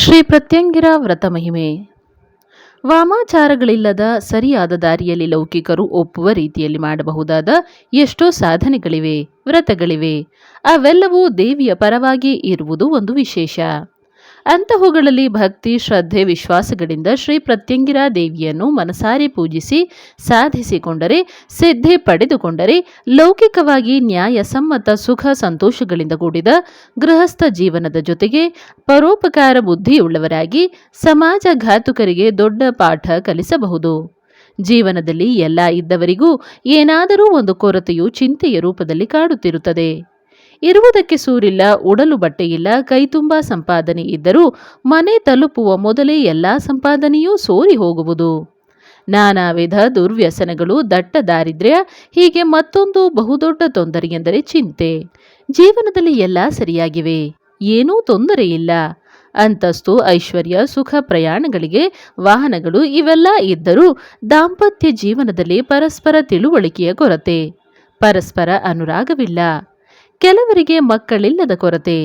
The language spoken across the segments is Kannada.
ಶ್ರೀ ಪ್ರತ್ಯಂಗಿರ ವ್ರತ ಮಹಿಮೆ. ವಾಮಾಚಾರಗಳಿಲ್ಲದ ಸರಿಯಾದ ದಾರಿಯಲ್ಲಿ ಲೌಕಿಕರು ಒಪ್ಪುವ ರೀತಿಯಲ್ಲಿ ಮಾಡಬಹುದಾದ ಎಷ್ಟೋ ಸಾಧನೆಗಳಿವೆ, ವ್ರತಗಳಿವೆ. ಅವೆಲ್ಲವೂ ದೇವಿಯ ಪರವಾಗಿ ಇರುವುದು ಒಂದು ವಿಶೇಷ. ಅಂತಹವುಗಳಲ್ಲಿ ಭಕ್ತಿ, ಶ್ರದ್ಧೆ, ವಿಶ್ವಾಸಗಳಿಂದ ಶ್ರೀ ಪ್ರತ್ಯಂಗಿರಾ ದೇವಿಯನ್ನು ಮನಸಾರಿ ಪೂಜಿಸಿ, ಸಾಧಿಸಿಕೊಂಡರೆ, ಸಿದ್ಧಿ ಪಡೆದುಕೊಂಡರೆ, ಲೌಕಿಕವಾಗಿ ನ್ಯಾಯಸಮ್ಮತ ಸುಖ, ಸಂತೋಷಗಳಿಂದ ಕೂಡಿದ ಗೃಹಸ್ಥ ಜೀವನದ ಜೊತೆಗೆ ಪರೋಪಕಾರ ಬುದ್ಧಿಯುಳ್ಳವರಾಗಿ ಸಮಾಜ ಘಾತುಕರಿಗೆ ದೊಡ್ಡ ಪಾಠ ಕಲಿಸಬಹುದು. ಜೀವನದಲ್ಲಿ ಎಲ್ಲ ಇದ್ದವರಿಗೂ ಏನಾದರೂ ಒಂದು ಕೊರತೆಯು ಚಿಂತೆಯ ರೂಪದಲ್ಲಿ ಕಾಡುತ್ತಿರುತ್ತದೆ. ಇರುವುದಕ್ಕೆ ಸೂರಿಲ್ಲ, ಉಡಲು ಬಟ್ಟೆಯಿಲ್ಲ ಕೈತುಂಬ ಸಂಪಾದನೆ ಇದ್ದರೂ ಮನೆ ತಲುಪುವ ಮೊದಲೇ ಎಲ್ಲ ಸಂಪಾದನೆಯೂ ಸೋರಿ ಹೋಗುವುದು. ನಾನಾ ವಿಧ ದುರ್ವ್ಯಸನಗಳು, ದಟ್ಟ ದಾರಿದ್ರ್ಯ, ಹೀಗೆ ಮತ್ತೊಂದು ಬಹುದೊಡ್ಡ ತೊಂದರೆಯೆಂದರೆ ಚಿಂತೆ. ಜೀವನದಲ್ಲಿ ಎಲ್ಲ ಸರಿಯಾಗಿವೆ, ಏನೂ ತೊಂದರೆ ಇಲ್ಲ. ಅಂತಸ್ತು, ಐಶ್ವರ್ಯ, ಸುಖ ಪ್ರಯಾಣಗಳಿಗೆ ವಾಹನಗಳು ಇವೆಲ್ಲ ಇದ್ದರೂ ದಾಂಪತ್ಯ ಜೀವನದಲ್ಲಿ ಪರಸ್ಪರ ತಿಳುವಳಿಕೆಯ ಕೊರತೆ. ಪರಸ್ಪರ ಅನುರಾಗವಿಲ್ಲ. ಕೆಲವರಿಗೆ ಮಕ್ಕಳಿಲ್ಲದ ಕೊರತೆ.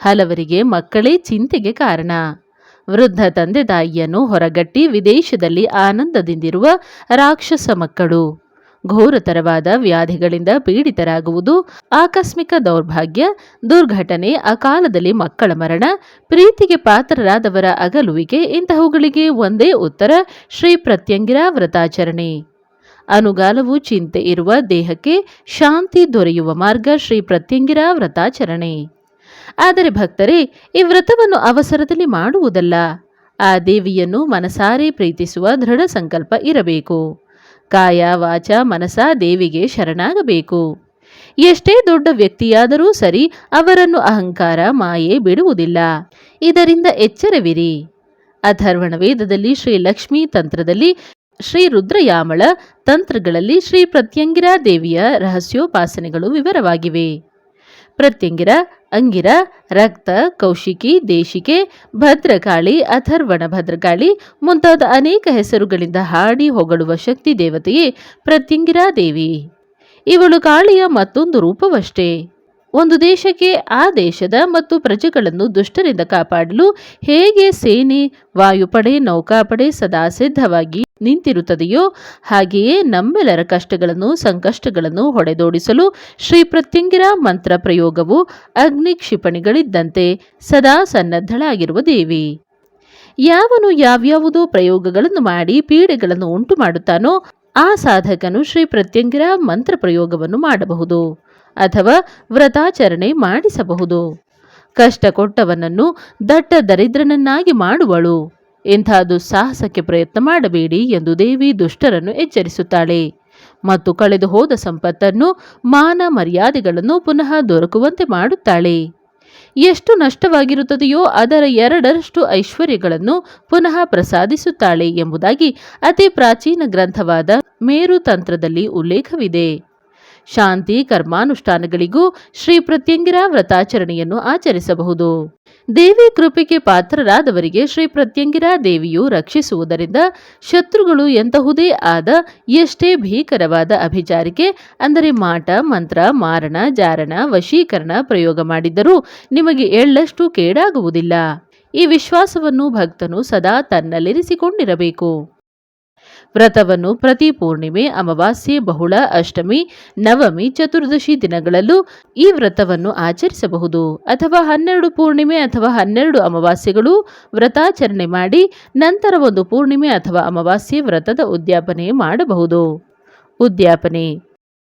ಹಲವರಿಗೆ ಮಕ್ಕಳೇ ಚಿಂತೆಗೆ ಕಾರಣ. ವೃದ್ಧ ತಂದೆ ತಾಯಿಯನ್ನು ಹೊರಗಟ್ಟಿ ವಿದೇಶದಲ್ಲಿ ಆನಂದದಿಂದಿರುವ ರಾಕ್ಷಸ ಮಕ್ಕಳು. ಘೋರತರವಾದ ವ್ಯಾಧಿಗಳಿಂದ ಪೀಡಿತರಾಗುವುದು ಆಕಸ್ಮಿಕ ದೌರ್ಭಾಗ್ಯ, ದುರ್ಘಟನೆ, ಅಕಾಲದಲ್ಲಿ ಮಕ್ಕಳ ಮರಣ, ಪ್ರೀತಿಗೆ ಪಾತ್ರರಾದವರ ಅಗಲುವಿಕೆ ಇಂತಹವುಗಳಿಗೆ ಒಂದೇ ಉತ್ತರ ಶ್ರೀ ಪ್ರತ್ಯಂಗಿರಾ ವ್ರತಾಚರಣೆ ಅನುಗಾಲವು ಚಿಂತೆ ಇರುವ ದೇಹಕ್ಕೆ ಶಾಂತಿ ದೊರೆಯುವ ಮಾರ್ಗ ಶ್ರೀ ಪ್ರತ್ಯಂಗಿರ ವ್ರತಾಚರಣೆ. ಆದರೆ ಭಕ್ತರೇ, ಈ ವ್ರತವನ್ನು ಅವಸರದಲ್ಲಿ ಮಾಡುವುದಲ್ಲ. ಆ ದೇವಿಯನ್ನು ಮನಸಾರೆ ಪ್ರೀತಿಸುವ ದೃಢ ಸಂಕಲ್ಪ ಇರಬೇಕು. ಕಾಯ ವಾಚ ಮನಸ ದೇವಿಗೆ ಶರಣಾಗಬೇಕು. ಎಷ್ಟೇ ದೊಡ್ಡ ವ್ಯಕ್ತಿಯಾದರೂ ಸರಿ ಅವರನ್ನು ಅಹಂಕಾರ, ಮಾಯೆ ಬಿಡುವುದಿಲ್ಲ. ಇದರಿಂದ ಎಚ್ಚರವಿರಿ. ಅಥರ್ವಣ ವೇದದಲ್ಲಿ ಶ್ರೀ ಲಕ್ಷ್ಮೀ ತಂತ್ರದಲ್ಲಿ ಶ್ರೀ ರುದ್ರಯಾಮಳ ತಂತ್ರಗಳಲ್ಲಿ ಶ್ರೀ ಪ್ರತ್ಯಂಗಿರಾ ದೇವಿಯ ರಹಸ್ಯೋಪಾಸನೆಗಳು ವಿವರವಾಗಿವೆ. ಪ್ರತ್ಯಂಗಿರ, ಅಂಗಿರ, ರಕ್ತ, ಕೌಶಿಕಿ, ದೇಶಿಕೆ, ಭದ್ರಕಾಳಿ, ಅಥರ್ವಣ ಭದ್ರಕಾಳಿ ಮುಂತಾದ ಅನೇಕ ಹೆಸರುಗಳಿಂದ ಹಾಡಿ ಹೊಗಳುವ ಶಕ್ತಿ ದೇವತೆಯೇ ಪ್ರತ್ಯಂಗಿರಾ ದೇವಿ. ಇವಳು ಕಾಳಿಯ ಮತ್ತೊಂದು ರೂಪವಷ್ಟೇ. ಒಂದು ದೇಶಕ್ಕೆ ಆ ದೇಶದ ಮತ್ತು ಪ್ರಜೆಗಳನ್ನು ದುಷ್ಟರಿಂದ ಕಾಪಾಡಲು ಹೇಗೆ ಸೇನೆ, ವಾಯುಪಡೆ, ನೌಕಾಪಡೆ ಸದಾ ಸಿದ್ಧವಾಗಿ ನಿಂತಿರುತ್ತದೆಯೋ, ಹಾಗೆಯೇ ನಮ್ಮೆಲ್ಲರ ಕಷ್ಟಗಳನ್ನು, ಸಂಕಷ್ಟಗಳನ್ನು ಹೊಡೆದೋಡಿಸಲು ಶ್ರೀ ಪ್ರತ್ಯಂಗಿರ ಮಂತ್ರ ಪ್ರಯೋಗವು ಅಗ್ನಿ ಕ್ಷಿಪಣಿಗಳಿದ್ದಂತೆ ಸದಾ ಸನ್ನದ್ಧಳಾಗಿರುವ ದೇವಿ. ಯಾವನು ಯಾವ್ಯಾವುದೋ ಪ್ರಯೋಗಗಳನ್ನು ಮಾಡಿ ಪೀಡೆಗಳನ್ನು ಉಂಟು ಮಾಡುತ್ತಾನೋ ಆ ಸಾಧಕನು ಶ್ರೀ ಪ್ರತ್ಯಂಗಿರ ಮಂತ್ರ ಪ್ರಯೋಗವನ್ನು ಮಾಡಬಹುದು. ಅಥವಾ ವ್ರತಾಚರಣೆ ಮಾಡಿಸಬಹುದು. ಕಷ್ಟ ಕೊಟ್ಟವನನ್ನು ದಟ್ಟ ದರಿದ್ರನನ್ನಾಗಿ ಮಾಡುವಳು. ಇಂಥ ದುಸ್ಸಾಹಸಕ್ಕೆ ಪ್ರಯತ್ನ ಮಾಡಬೇಡಿ ಎಂದು ದೇವಿ ದುಷ್ಟರನ್ನು ಎಚ್ಚರಿಸುತ್ತಾಳೆ. ಮತ್ತು ಕಳೆದು ಹೋದ ಸಂಪತ್ತನ್ನು ಮಾನ ಮರ್ಯಾದೆಗಳನ್ನು ಪುನಃ ದೊರಕುವಂತೆ ಮಾಡುತ್ತಾಳೆ. ಎಷ್ಟು ನಷ್ಟವಾಗಿರುತ್ತದೆಯೋ ಅದರ ಎರಡರಷ್ಟು ಐಶ್ವರ್ಯಗಳನ್ನು ಪುನಃ ಪ್ರಸಾದಿಸುತ್ತಾಳೆ ಎಂಬುದಾಗಿ ಅತಿ ಪ್ರಾಚೀನ ಗ್ರಂಥವಾದ ಮೇರು ತಂತ್ರದಲ್ಲಿ ಉಲ್ಲೇಖವಿದೆ. ಶಾಂತಿ, ಕರ್ಮಾನುಷ್ಠಾನಗಳಿಗೂ ಶ್ರೀ ಪ್ರತ್ಯಂಗಿರ ವ್ರತಾಚರಣೆಯನ್ನು ಆಚರಿಸಬಹುದು. ದೇವಿ ಕೃಪೆಗೆ ಪಾತ್ರರಾದವರಿಗೆ ಶ್ರೀ ಪ್ರತ್ಯಂಗಿರಾ ದೇವಿಯು ರಕ್ಷಿಸುವುದರಿಂದ ಶತ್ರುಗಳು ಎಂತಹುದೇ ಆದ ಎಷ್ಟೇ ಭೀಕರವಾದ ಅಭಿಚಾರಿಕೆ, ಅಂದರೆ ಮಾಟ, ಮಂತ್ರ, ಮಾರಣ, ಜಾರಣ, ವಶೀಕರಣ ಪ್ರಯೋಗ ಮಾಡಿದ್ದರೂ ನಿಮಗೆ ಎಳ್ಳಷ್ಟು ಕೇಡಾಗುವುದಿಲ್ಲ. ಈ ವಿಶ್ವಾಸವನ್ನು ಭಕ್ತನು ಸದಾ ತನ್ನಲ್ಲಿರಿಸಿಕೊಂಡಿರಬೇಕು. ವ್ರತವನ್ನು ಪ್ರತಿ ಪೂರ್ಣಿಮೆ, ಅಮಾವಾಸ್ಯೆ, ಬಹುಳ, ಅಷ್ಟಮಿ, ನವಮಿ, ಚತುರ್ದಶಿ ದಿನಗಳಲ್ಲೂ ಈ ವ್ರತವನ್ನು ಆಚರಿಸಬಹುದು. ಅಥವಾ ಹನ್ನೆರಡು ಪೂರ್ಣಿಮೆ ಅಥವಾ ಹನ್ನೆರಡು ಅಮಾವಾಸ್ಯೆಗಳು ವ್ರತಾಚರಣೆ ಮಾಡಿ ನಂತರ ಒಂದು ಪೂರ್ಣಿಮೆ ಅಥವಾ ಅಮಾವಾಸ್ಯೆ ವ್ರತದ ಉದ್ಯಾಪನೆ ಮಾಡಬಹುದು. ಉದ್ಯಾಪನೆ.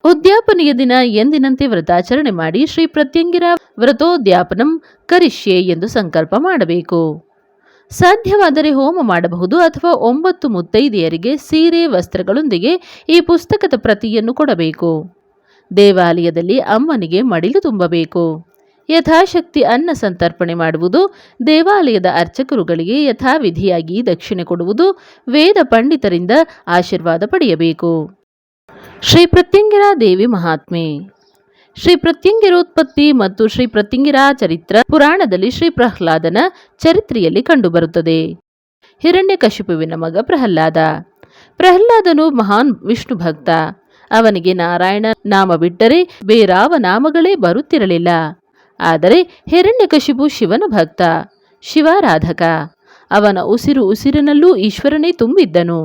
ಉದ್ಯಾಪನೆಯ ದಿನ ಎಂದಿನಂತೆ ವ್ರತಾಚರಣೆ ಮಾಡಿ ಶ್ರೀ ಪ್ರತ್ಯಂಗಿರ ವ್ರತೋದ್ಯಾಪನಂ ಕರಿಷ್ಯೆ ಎಂದು ಸಂಕಲ್ಪ ಮಾಡಬೇಕು. ಸಾಧ್ಯವಾದರೆ ಹೋಮ ಮಾಡಬಹುದು ಅಥವಾ ಒಂಬತ್ತು ಮುತ್ತೈದೆಯರಿಗೆ ಸೀರೆ ವಸ್ತ್ರಗಳೊಂದಿಗೆ ಈ ಪುಸ್ತಕದ ಪ್ರತಿಯನ್ನು ಕೊಡಬೇಕು. ದೇವಾಲಯದಲ್ಲಿ ಅಮ್ಮನಿಗೆ ಮಡಿಲು ತುಂಬಬೇಕು. ಯಥಾಶಕ್ತಿ ಅನ್ನ ಸಂತರ್ಪಣೆ ಮಾಡುವುದು ದೇವಾಲಯದ ಅರ್ಚಕರುಗಳಿಗೆ ಯಥಾವಿಧಿಯಾಗಿ ದಕ್ಷಿಣೆ ಕೊಡುವುದು ವೇದ ಪಂಡಿತರಿಂದ ಆಶೀರ್ವಾದ ಪಡೆಯಬೇಕು. ಶ್ರೀ ಪ್ರತ್ಯಂಗಿರಾ ದೇವಿ ಮಹಾತ್ಮೆ. ಶ್ರೀ ಪ್ರತ್ಯಂಗಿರೋತ್ಪತ್ತಿ ಮತ್ತು ಶ್ರೀ ಪ್ರತ್ಯಂಗಿರ ಚರಿತ್ರ ಪುರಾಣದಲ್ಲಿ ಶ್ರೀ ಪ್ರಹ್ಲಾದನ ಚರಿತ್ರೆಯಲ್ಲಿ ಕಂಡುಬರುತ್ತದೆ. ಹಿರಣ್ಯಕಶಿಪುವಿನ ಮಗ ಪ್ರಹ್ಲಾದ. ಪ್ರಹ್ಲಾದನು ಮಹಾನ್ ವಿಷ್ಣು ಭಕ್ತ. ಅವನಿಗೆ ನಾರಾಯಣ ನಾಮ ಬಿಟ್ಟರೆ ಬೇರಾವ ನಾಮಗಳೇ ಬರುತ್ತಿರಲಿಲ್ಲ. ಆದರೆ ಹಿರಣ್ಯಕಶಿಪು ಶಿವನ ಭಕ್ತ, ಶಿವಾರಾಧಕ. ಅವನ ಉಸಿರು ಉಸಿರಿನಲ್ಲೂ ಈಶ್ವರನೇ ತುಂಬಿದ್ದನು.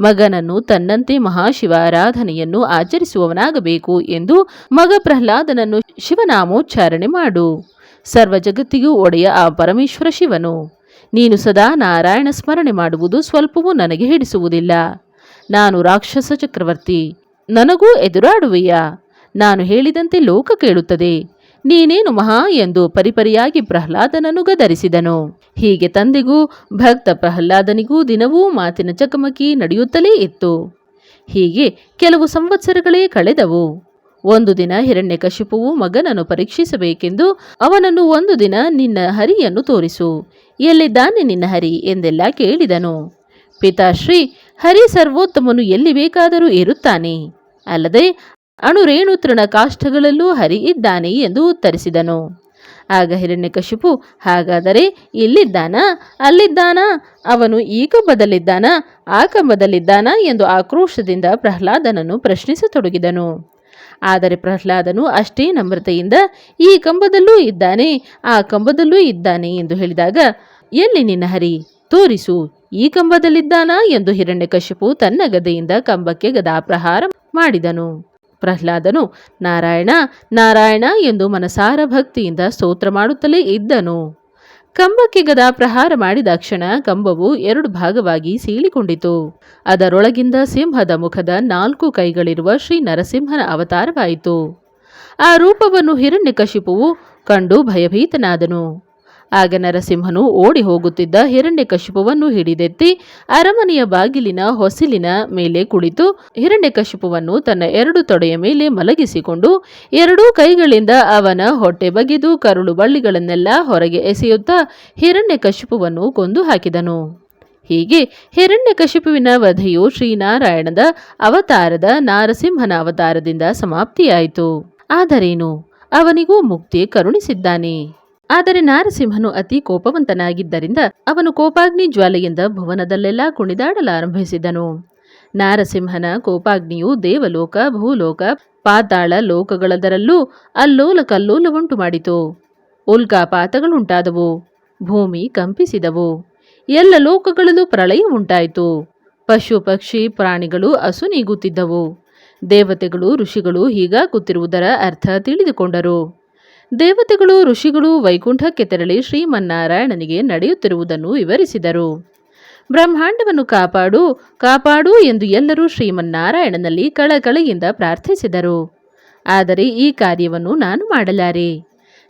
ಮಗನನ್ನು ತನ್ನಂತೆ ಮಹಾಶಿವಾರಾಧನೆಯನ್ನು ಆಚರಿಸುವವನಾಗಬೇಕು ಎಂದು ಮಗ ಪ್ರಹ್ಲಾದನನ್ನು ಶಿವನಾಮೋಚ್ಚಾರಣೆ ಮಾಡು. ಸರ್ವ ಜಗತ್ತಿಗೂ ಒಡೆಯ ಆ ಪರಮೇಶ್ವರ ಶಿವನು. ನೀನು ಸದಾ ನಾರಾಯಣ ಸ್ಮರಣೆ ಮಾಡುವುದು ಸ್ವಲ್ಪವೂ ನನಗೆ ಹಿಡಿಸುವುದಿಲ್ಲ. ನಾನು ರಾಕ್ಷಸ ಚಕ್ರವರ್ತಿ. ನನಗೂ ಎದುರಾಡುವೆಯಾ? ನಾನು ಹೇಳಿದಂತೆ ಲೋಕ ಕೇಳುತ್ತದೆ. ನೀನೇನು ಮಹಾ ಎಂದು ಪರಿಪರಿಯಾಗಿ ಪ್ರಹ್ಲಾದನನ್ನು ಗದರಿಸಿದನು. ಹೀಗೆ ತಂದೆಗೂ ಭಕ್ತ ಪ್ರಹ್ಲಾದನಿಗೂ ದಿನವೂ ಮಾತಿನ ಚಕಮಕಿ ನಡೆಯುತ್ತಲೇ ಇತ್ತು. ಹೀಗೆ ಕೆಲವು ಸಂವತ್ಸರಗಳೇ ಕಳೆದವು. ಒಂದು ದಿನ ಹಿರಣ್ಯಕಶಿಪುವು ಮಗನನ್ನು ಪರೀಕ್ಷಿಸಬೇಕೆಂದು ಅವನನ್ನು ಒಂದು ದಿನ ನಿನ್ನ ಹರಿಯನ್ನು ತೋರಿಸು. ಎಲ್ಲಿದ್ದಾನೆ ನಿನ್ನ ಹರಿ ಎಂದೆಲ್ಲ ಕೇಳಿದನು. ಪಿತಾಶ್ರೀ, ಹರಿ ಸರ್ವೋತ್ತಮನು ಎಲ್ಲಿ ಬೇಕಾದರೂ ಇರುತ್ತಾನೆ ಅಲ್ಲದೆ ಅಣುರೇಣು ತೃಣ ಕಾಷ್ಠಗಳಲ್ಲೂ ಹರಿ ಇದ್ದಾನೆ ಎಂದು ಉತ್ತರಿಸಿದನು. ಆಗ ಹಿರಣ್ಯಕಶಿಪು, ಹಾಗಾದರೆ ಇಲ್ಲಿದ್ದಾನ ಅಲ್ಲಿದ್ದಾನ? ಅವನು ಈ ಕಂಬದಲ್ಲಿದ್ದಾನ ಆ ಕಂಬದಲ್ಲಿದ್ದಾನ ಎಂದು ಆಕ್ರೋಶದಿಂದ ಪ್ರಹ್ಲಾದನನ್ನು ಪ್ರಶ್ನಿಸತೊಡಗಿದನು. ಆದರೆ ಪ್ರಹ್ಲಾದನು ಅಷ್ಟೇ ನಮ್ರತೆಯಿಂದ, ಈ ಕಂಬದಲ್ಲೂ ಇದ್ದಾನೆ, ಆ ಕಂಬದಲ್ಲೂ ಇದ್ದಾನೆ ಎಂದು ಹೇಳಿದಾಗ, ಎಲ್ಲಿ ನಿನ್ನ ಹರಿ? ತೋರಿಸು, ಈ ಕಂಬದಲ್ಲಿದ್ದಾನಾ? ಎಂದು ಹಿರಣ್ಯಕಶಿಪು ತನ್ನ ಗದೆಯಿಂದ ಕಂಬಕ್ಕೆ ಗದಾಪ್ರಹಾರ ಮಾಡಿದನು. ಪ್ರಹ್ಲಾದನು, ನಾರಾಯಣ ನಾರಾಯಣ ಎಂದು ಮನಸಾರ ಭಕ್ತಿಯಿಂದ ಸ್ತೋತ್ರ ಮಾಡುತ್ತಲೇ ಇದ್ದನು. ಕಂಬಕ್ಕೆ ಗದ ಪ್ರಹಾರ ಮಾಡಿದ ಕ್ಷಣ ಕಂಬವು ಎರಡು ಭಾಗವಾಗಿ ಸೀಳಿಕೊಂಡಿತು. ಅದರೊಳಗಿಂದ ಸಿಂಹದ ಮುಖದ ನಾಲ್ಕು ಕೈಗಳಿರುವ ಶ್ರೀ ನರಸಿಂಹನ ಅವತಾರವಾಯಿತು. ಆ ರೂಪವನ್ನು ಹಿರಣ್ಯಕಶಿಪುವು ಕಂಡು ಭಯಭೀತನಾದನು. ಆಗ ನರಸಿಂಹನು ಓಡಿ ಹೋಗುತ್ತಿದ್ದ ಹಿರಣ್ಯಕಶಿಪುವನ್ನು ಹಿಡಿದೆತ್ತಿ ಅರಮನೆಯ ಬಾಗಿಲಿನ ಹೊಸಿಲಿನ ಮೇಲೆ ಕುಳಿತು ಹಿರಣ್ಯಕಶಿಪುವನ್ನು ತನ್ನ ಎರಡು ತೊಡೆಯ ಮೇಲೆ ಮಲಗಿಸಿಕೊಂಡು ಎರಡೂ ಕೈಗಳಿಂದ ಅವನ ಹೊಟ್ಟೆ ಬಗೆದು ಕರುಳು ಬಳ್ಳಿಗಳನ್ನೆಲ್ಲ ಹೊರಗೆ ಎಸೆಯುತ್ತಾ ಹಿರಣ್ಯಕಶಿಪುವನ್ನು ಕೊಂದು ಹಾಕಿದನು. ಹೀಗೆ ಹಿರಣ್ಯಕಶಿಪುವಿನ ವಧೆಯು ಶ್ರೀನಾರಾಯಣದ ಅವತಾರದ ನಾರಸಿಂಹನ ಅವತಾರದಿಂದ ಸಮಾಪ್ತಿಯಾಯಿತು. ಆದರೇನು? ಅವನಿಗೂ ಮುಕ್ತಿ ಕರುಣಿಸಿದ್ದಾನೆ. ಆದರೆ ನಾರಸಿಂಹನು ಅತಿ ಕೋಪವಂತನಾಗಿದ್ದರಿಂದ ಅವನು ಕೋಪಾಗ್ನಿ ಜ್ವಾಲೆಯಿಂದ ಭುವನದಲ್ಲೆಲ್ಲ ಕುಣಿದಾಡಲಾರಂಭಿಸಿದನು. ನಾರಸಿಂಹನ ಕೋಪಾಗ್ನಿಯು ದೇವಲೋಕ, ಭೂಲೋಕ, ಪಾತಾಳ ಲೋಕಗಳದರಲ್ಲೂ ಅಲ್ಲೋಲ ಕಲ್ಲೋಲವುಂಟು ಮಾಡಿತು. ಉಲ್ಕಾಪಾತಗಳುಂಟಾದವು, ಭೂಮಿ ಕಂಪಿಸಿದವು. ಎಲ್ಲ ಲೋಕಗಳಲ್ಲೂ ಪ್ರಳಯ ಉಂಟಾಯಿತು. ಪಶು ಪಕ್ಷಿ ಪ್ರಾಣಿಗಳು ಅಸುನೀಗುತ್ತಿದ್ದವು ದೇವತೆಗಳು, ಋಷಿಗಳು ಹೀಗಾಗುತ್ತಿರುವುದರ ಅರ್ಥ ತಿಳಿದುಕೊಂಡರು. ದೇವತೆಗಳು ಋಷಿಗಳು ವೈಕುಂಠಕ್ಕೆ ತೆರಳಿ ಶ್ರೀಮನ್ನಾರಾಯಣನಿಗೆ ನಡೆಯುತ್ತಿರುವುದನ್ನು ವಿವರಿಸಿದರು. ಬ್ರಹ್ಮಾಂಡವನ್ನು ಕಾಪಾಡು ಕಾಪಾಡು ಎಂದು ಎಲ್ಲರೂ ಶ್ರೀಮನ್ನಾರಾಯಣನಲ್ಲಿ ಕಳಕಳಿಯಿಂದ ಪ್ರಾರ್ಥಿಸಿದರು. ಆದರೆ ಈ ಕಾರ್ಯವನ್ನು ನಾನು ಮಾಡಲಾರೆ.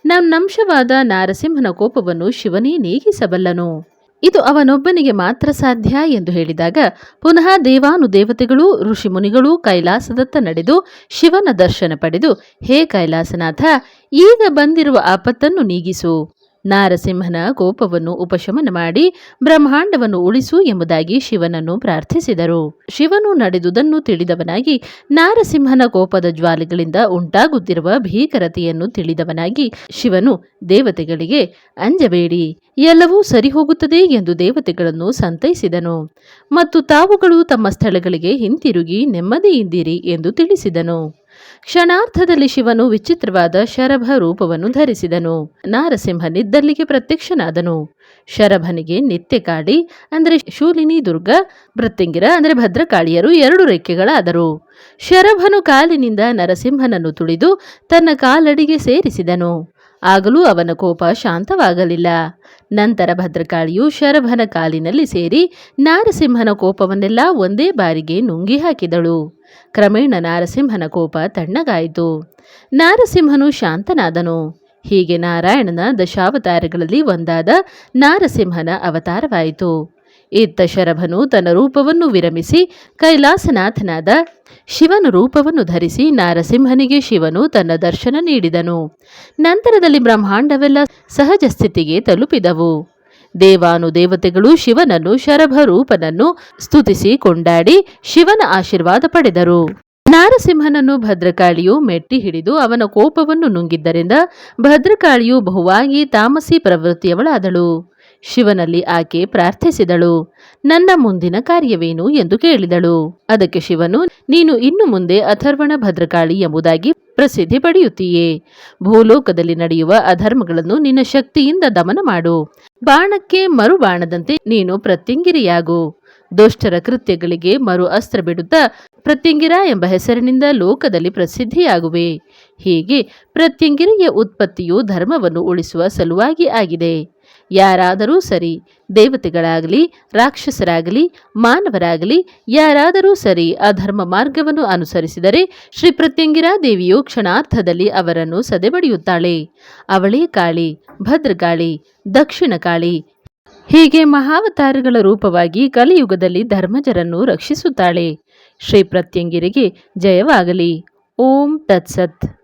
ನನ್ನಂಶವಾದ ನಾರಸಿಂಹನ ಕೋಪವನ್ನು ಶಿವನೇ ನೀಗಿಸಬಲ್ಲನು. ಇದು ಅವನೊಬ್ಬನಿಗೆ ಮಾತ್ರ ಸಾಧ್ಯ ಎಂದು ಹೇಳಿದಾಗ ಪುನಃ ದೇವಾನುದೇವತೆಗಳು, ಋಷಿಮುನಿಗಳು, ಕೈಲಾಸದತ್ತ ನಡೆದು ಶಿವನ ದರ್ಶನ ಪಡೆದು, ಹೇ ಕೈಲಾಸನಾಥ, ಈಗ ಬಂದಿರುವ ಆಪತ್ತನ್ನು ನೀಗಿಸು. ನಾರಸಿಂಹನ ಕೋಪವನ್ನು ಉಪಶಮನ ಮಾಡಿ ಬ್ರಹ್ಮಾಂಡವನ್ನು ಉಳಿಸು ಎಂಬುದಾಗಿ ಶಿವನನ್ನು ಪ್ರಾರ್ಥಿಸಿದರು. ಶಿವನು ನಡೆದುದನ್ನು ತಿಳಿದವನಾಗಿ ನಾರಸಿಂಹನ ಕೋಪದ ಜ್ವಾಲೆಗಳಿಂದ ಉಂಟಾಗುತ್ತಿರುವ ಭೀಕರತೆಯನ್ನು ತಿಳಿದವನಾಗಿ ಶಿವನು ದೇವತೆಗಳಿಗೆ, ಅಂಜಬೇಡಿ, ಎಲ್ಲವೂ ಸರಿ ಹೋಗುತ್ತದೆ ಎಂದು ದೇವತೆಗಳನ್ನು ಸಂತೈಸಿದನು. ಮತ್ತು ತಾವುಗಳು ತಮ್ಮ ಸ್ಥಳಗಳಿಗೆ ಹಿಂತಿರುಗಿ ನೆಮ್ಮದಿಯಿಂದಿರಿ ಎಂದು ತಿಳಿಸಿದನು. ಕ್ಷಣಾರ್ಧದಲ್ಲಿ ಶಿವನು ವಿಚಿತ್ರವಾದ ಶರಭ ರೂಪವನ್ನು ಧರಿಸಿದನು. ನಾರಸಿಂಹನಿದ್ದಲ್ಲಿಗೆ ಪ್ರತ್ಯಕ್ಷನಾದನು. ಶರಭನಿಗೆ ನಿತ್ಯ ಕಾಡಿ, ಅಂದರೆ ಶೂಲಿನಿ, ದುರ್ಗ, ಮೃತ್ಯಂಗಿರ, ಅಂದರೆ ಭದ್ರಕಾಳಿಯರು ಎರಡು ರೆಕ್ಕೆಗಳಾದರು ಶರಭನು ಕಾಲಿನಿಂದ ನರಸಿಂಹನನ್ನು ತುಳಿದು ತನ್ನ ಕಾಲಡಿಗೆ ಸೇರಿಸಿದನು. ಆಗಲೂ ಅವನ ಕೋಪ ಶಾಂತವಾಗಲಿಲ್ಲ. ನಂತರ ಭದ್ರಕಾಳಿಯು ಶರಭನ ಕಾಲಿನಲ್ಲಿ ಸೇರಿ ನಾರಸಿಂಹನ ಕೋಪವನ್ನೆಲ್ಲ ಒಂದೇ ಬಾರಿಗೆ ನುಂಗಿ ಹಾಕಿದಳು. ಕ್ರಮೇಣ ನಾರಸಿಂಹನ ಕೋಪ ತಣ್ಣಗಾಯಿತು. ನಾರಸಿಂಹನು ಶಾಂತನಾದನು. ಹೀಗೆ ನಾರಾಯಣನ ದಶಾವತಾರಗಳಲ್ಲಿ ಒಂದಾದ ನಾರಸಿಂಹನ ಅವತಾರವಾಯಿತು. ಇತ್ತ ಶರಭನು ತನ್ನ ರೂಪವನ್ನು ವಿರಮಿಸಿ ಕೈಲಾಸನಾಥನಾದ ಶಿವನ ರೂಪವನ್ನು ಧರಿಸಿ ನಾರಸಿಂಹನಿಗೆ ಶಿವನು ತನ್ನ ದರ್ಶನ ನೀಡಿದನು. ನಂತರದಲ್ಲಿ ಬ್ರಹ್ಮಾಂಡವೆಲ್ಲ ಸಹಜ ಸ್ಥಿತಿಗೆ ತಲುಪಿದವು. ದೇವಾನು ದೇವತೆಗಳು ಶಿವನನ್ನು ಶರಭ ರೂಪನನ್ನು ಸ್ತುತಿಸಿ ಕೊಂಡಾಡಿ ಶಿವನ ಆಶೀರ್ವಾದ ಪಡೆದರು. ನಾರಸಿಂಹನನ್ನು ಭದ್ರಕಾಳಿಯು ಮೆಟ್ಟಿ ಹಿಡಿದು ಅವನ ಕೋಪವನ್ನು ನುಂಗಿದ್ದರಿಂದ ಭದ್ರಕಾಳಿಯು ಬಹುವಾಗಿ ತಾಮಸಿ ಪ್ರವೃತ್ತಿಯವಳಾದಳು. ಶಿವನಲ್ಲಿ ಆಕೆ ಪ್ರಾರ್ಥಿಸಿದಳು. ನನ್ನ ಮುಂದಿನ ಕಾರ್ಯವೇನು ಎಂದು ಕೇಳಿದಳು. ಅದಕ್ಕೆ ಶಿವನು, ನೀನು ಇನ್ನು ಮುಂದೆ ಅಥರ್ವಣ ಭದ್ರಕಾಳಿ ಎಂಬುದಾಗಿ ಪ್ರಸಿದ್ಧಿ ಪಡೆಯುತ್ತೀಯೇ. ಭೂಲೋಕದಲ್ಲಿ ನಡೆಯುವ ಅಧರ್ಮಗಳನ್ನು ನಿನ್ನ ಶಕ್ತಿಯಿಂದ ದಮನ ಮಾಡು. ಬಾಣಕ್ಕೆ ಮರು ಬಾಣದಂತೆ ನೀನು ಪ್ರತ್ಯಂಗಿರಿಯಾಗು. ದುಷ್ಟರ ಕೃತ್ಯಗಳಿಗೆ ಮರು ಅಸ್ತ್ರ ಬಿಡುತ್ತಾ ಪ್ರತ್ಯಂಗಿರ ಎಂಬ ಹೆಸರಿನಿಂದ ಲೋಕದಲ್ಲಿ ಪ್ರಸಿದ್ಧಿಯಾಗುವೆ. ಹೀಗೆ ಪ್ರತ್ಯಂಗಿರಿಯ ಉತ್ಪತ್ತಿಯು ಧರ್ಮವನ್ನು ಉಳಿಸುವ ಸಲುವಾಗಿ ಆಗಿದೆ. ಯಾರಾದರೂ ಸರಿ, ದೇವತೆಗಳಾಗಲಿ, ರಾಕ್ಷಸರಾಗಲಿ, ಮಾನವರಾಗಲಿ, ಯಾರಾದರೂ ಸರಿ ಅಧರ್ಮ ಮಾರ್ಗವನ್ನು ಅನುಸರಿಸಿದರೆ ಶ್ರೀ ಪ್ರತ್ಯಂಗಿರಾ ದೇವಿಯು ಕ್ಷಣಾರ್ಥದಲ್ಲಿ ಅವರನ್ನು ಸದೆಬಡಿಯುತ್ತಾಳೆ. ಅವಳೇ ಕಾಳಿ, ಭದ್ರಕಾಳಿ, ದಕ್ಷಿಣ ಕಾಳಿ. ಹೀಗೆ ಮಹಾವತಾರಗಳ ರೂಪವಾಗಿ ಕಲಿಯುಗದಲ್ಲಿ ಧರ್ಮಜರನ್ನು ರಕ್ಷಿಸುತ್ತಾಳೆ. ಶ್ರೀ ಪ್ರತ್ಯಂಗಿರಿಗೆ ಜಯವಾಗಲಿ. ಓಂ ತತ್ಸತ್.